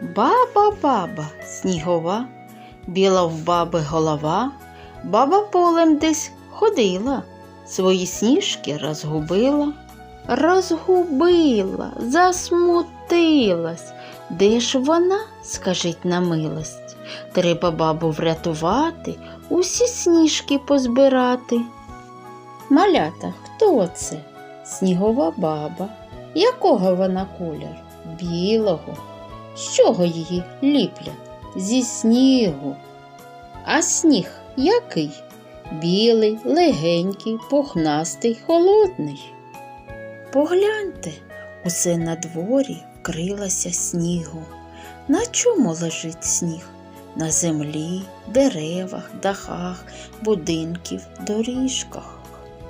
Баба, баба, снігова, біла в баби голова, баба полем десь ходила, свої сніжки розгубила, розгубила, засмутилась. Де ж вона, скажіть на милость? Треба бабу врятувати, усі сніжки позбирати. Малята, хто це? Снігова баба. Якого вона кольору? Білого. З чого її ліплять? Зі снігу. А сніг який? Білий, легенький, пухнастий, холодний. Погляньте, усе на дворі вкрилося снігом. На чому лежить сніг? На землі, деревах, дахах, будинків, доріжках.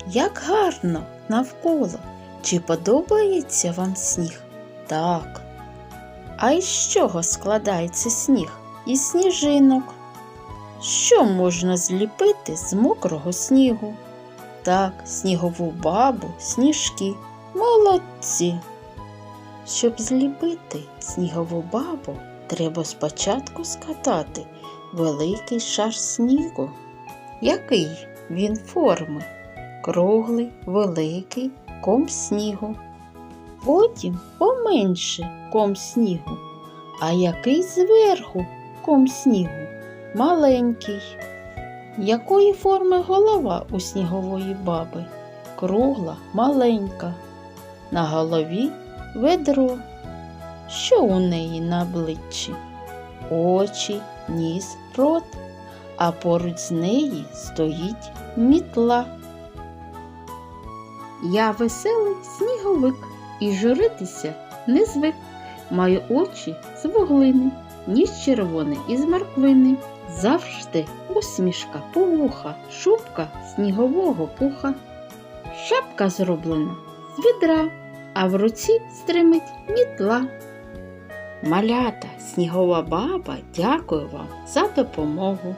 Як гарно навколо. Чи подобається вам сніг? Так. А із чого складається сніг? Із сніжинок. Що можна зліпити з мокрого снігу? Так, снігову бабу, сніжки. Молодці. Щоб зліпити снігову бабу, треба спочатку скатати великий шар снігу. Який він форми? Круглий, великий ком снігу. Потім поменше ком снігу, а який зверху ком снігу маленький. Якої форми голова у снігової баби? Кругла, маленька. На голові ведро. Що у неї на обличчі? Очі, ніс, рот, а поруч з неї стоїть мітла. Я веселий сніговик і журитися не звик. Маю очі з вуглини, ніс червоний із морквини. Завжди усмішка повуха, шубка снігового пуха. Шапка зроблена з відра, а в руці стримить мітла. Малята, снігова баба, дякую вам за допомогу.